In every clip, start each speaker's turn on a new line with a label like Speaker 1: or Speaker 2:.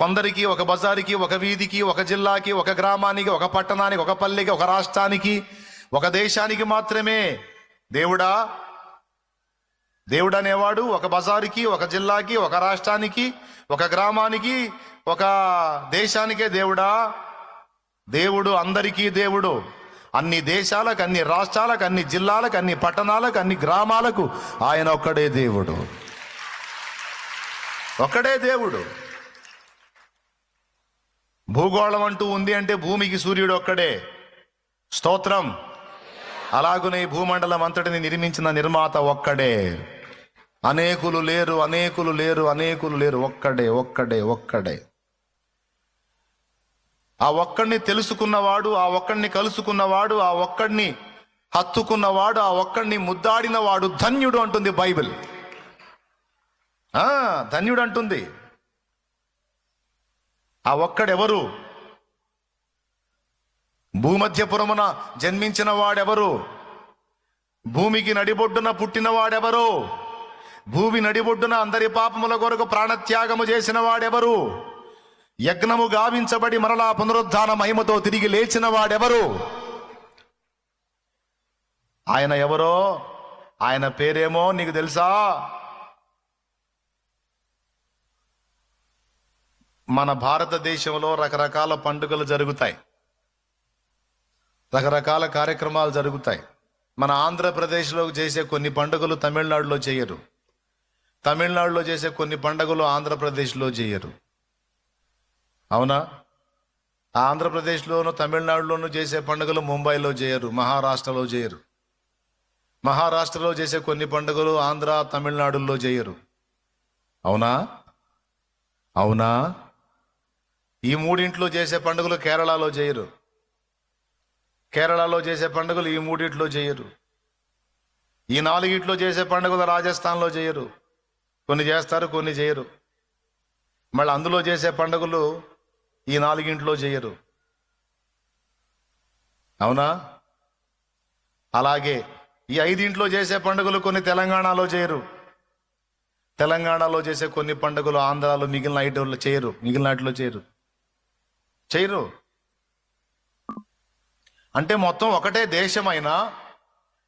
Speaker 1: కొందరికి ఒక బజారుకి ఒక వీధికి ఒక జిల్లాకి ఒక గ్రామానికి ఒక పట్టణానికి ఒక పల్లెకి ఒక రాష్ట్రానికి ఒక దేశానికి మాత్రమే దేవుడా? దేవుడు అనేవాడు ఒక బజారుకి ఒక జిల్లాకి ఒక రాష్ట్రానికి ఒక గ్రామానికి ఒక దేశానికే దేవుడా? దేవుడు అందరికీ దేవుడు. అన్ని దేశాలకు అన్ని రాష్ట్రాలకు అన్ని జిల్లాలకు అన్ని పట్టణాలకు అన్ని గ్రామాలకు ఆయన ఒక్కడే దేవుడు. ఒక్కడే దేవుడు. భూగోళం అంటూ ఉంది అంటే భూమికి సూర్యుడు ఒక్కడే. స్తోత్రం. అలాగునే భూమండలం అంతటిని నిర్మించిన నిర్మాత ఒక్కడే. అనేకులు లేరు అనేకులు లేరు అనేకులు లేరు ఒక్కడే ఒక్కడే ఒక్కడే. ఆ ఒక్కడిని తెలుసుకున్నవాడు ఆ ఒక్కడిని కలుసుకున్నవాడు ఆ ఒక్కడిని హత్తుకున్నవాడు ఆ ఒక్కడిని ముద్దాడినవాడు ధన్యుడు అంటుంది బైబిల్. ధన్యుడు అంటుంది. ఆ ఒక్కడెవరు? భూమధ్యపురమున జన్మించిన వాడెవరు? భూమికి నడిబొడ్డున పుట్టిన వాడెవరు? భూమి నడిబొడ్డున అందరి పాపముల కొరకు ప్రాణత్యాగము చేసిన వాడెవరు? యజ్ఞము గావించబడి మరలా పునరుద్ధాన మహిమతో తిరిగి లేచిన వాడెవరు? ఆయన ఎవరో? ఆయన పేరేమో నీకు తెలుసా? మన భారతదేశంలో రకరకాల పండుగలు జరుగుతాయి. రకరకాల కార్యక్రమాలు జరుగుతాయి. మన ఆంధ్రప్రదేశ్లో చేసే కొన్ని పండుగలు తమిళనాడులో చేయరు. తమిళనాడులో చేసే కొన్ని పండుగలు ఆంధ్రప్రదేశ్లో చేయరు. అవునా? ఆంధ్రప్రదేశ్లోను తమిళనాడులోను చేసే పండుగలు ముంబైలో చేయరు మహారాష్ట్రలో చేయరు. మహారాష్ట్రలో చేసే కొన్ని పండుగలు ఆంధ్ర తమిళనాడుల్లో చేయరు. అవునా? అవునా? ఈ మూడింట్లో చేసే పండుగలు కేరళలో చేయరు. కేరళలో చేసే పండుగలు ఈ మూడింట్లో చేయరు. ఈ నాలుగిట్లో చేసే పండుగలు రాజస్థాన్లో చేయరు. కొన్ని చేస్తారు కొన్ని చేయరు. మళ్ళీ అందులో చేసే పండుగలు ఈ నాలుగింట్లో చేయరు. అవునా? అలాగే ఈ ఐదింట్లో చేసే పండుగలు కొన్ని తెలంగాణలో చేయరు. తెలంగాణలో చేసే కొన్ని పండుగలు ఆంధ్రాలో మిగిలిన ఐటోళ్ళు చేయరు మిగిలిన వాటిలో చేయరు. చేయరు అంటే మొత్తం ఒకటే దేశమైనా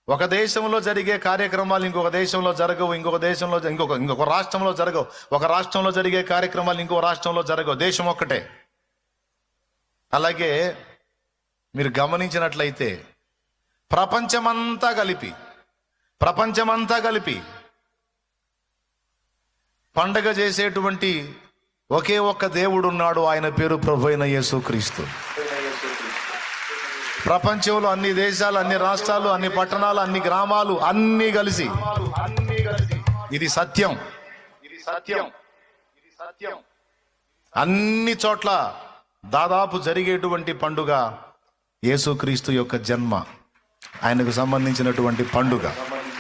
Speaker 1: ఒక దేశంలో జరిగే కార్యక్రమాలు ఇంకొక దేశంలో జరగవు ఇంకొక దేశంలో ఇంకొక ఇంకొక రాష్ట్రంలో జరగవు. ఒక రాష్ట్రంలో జరిగే కార్యక్రమాలు ఇంకొక రాష్ట్రంలో జరగవు. దేశం ఒక్కటే. అలాగే మీరు గమనించినట్లయితే ప్రపంచమంతా కలిపి ప్రపంచమంతా కలిపి పండగ చేసేటువంటి ఒకే ఒక్క దేవుడు ఉన్నాడు ఆయన పేరు ప్రభు అయిన యేసుక్రీస్తు. ప్రపంచంలో అన్ని దేశాలు అన్ని రాష్ట్రాలు అన్ని పట్టణాలు అన్ని గ్రామాలు అన్ని కలిసి. ఇది సత్యం ఇది సత్యం ఇది సత్యం. అన్ని చోట్ల దాదాపు జరిగేటువంటి పండుగ యేసుక్రీస్తు యొక్క జన్మ. ఆయనకు సంబంధించినటువంటి పండుగ.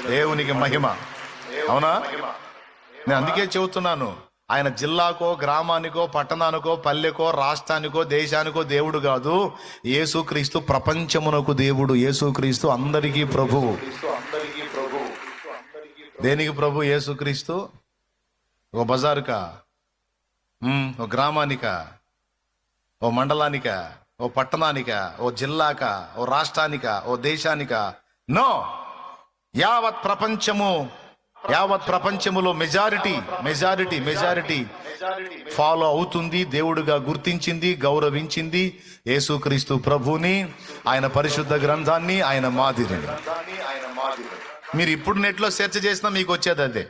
Speaker 1: దేవునికి మహిమ. అవునా? నేను అందుకే చెబుతున్నాను. ఆయన జిల్లాకో గ్రామానికో పట్టణానికో పల్లెకో రాష్ట్రానికో దేశానికో దేవుడు కాదు. యేసుక్రీస్తు ప్రపంచమునకు దేవుడు. యేసుక్రీస్తు అందరికీ ప్రభువు దేనికి ప్రభు? యేసుక్రీస్తు ఓ బజారుకా? ఓ గ్రామానికా? ఓ మండలానిక? ఓ పట్టణానిక? ఓ జిల్లాక? ఓ రాష్ట్రానిక? ఓ దేశానిక? నో! యావత్ ప్రపంచము యావత్ ప్రపంచములో మెజారిటీ మెజారిటీ మెజారిటీ ఫాలో అవుతుంది దేవుడుగా గుర్తించింది గౌరవించింది యేసుక్రీస్తు ప్రభుని ఆయన పరిశుద్ధ గ్రంథాన్ని ఆయన మాదిరిని. మీరు ఇప్పుడు నెట్లో సెర్చ్ చేసినా మీకు వచ్చేది అదే.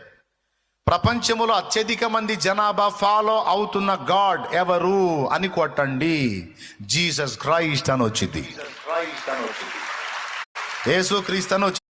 Speaker 1: ప్రపంచములో అత్యధిక మంది జనాభా ఫాలో అవుతున్న గాడ్ ఎవరు అని కొట్టండి. జీసస్ క్రైస్ట్ అని వచ్చింది. యేసు క్రీస్తు అని వచ్చింది.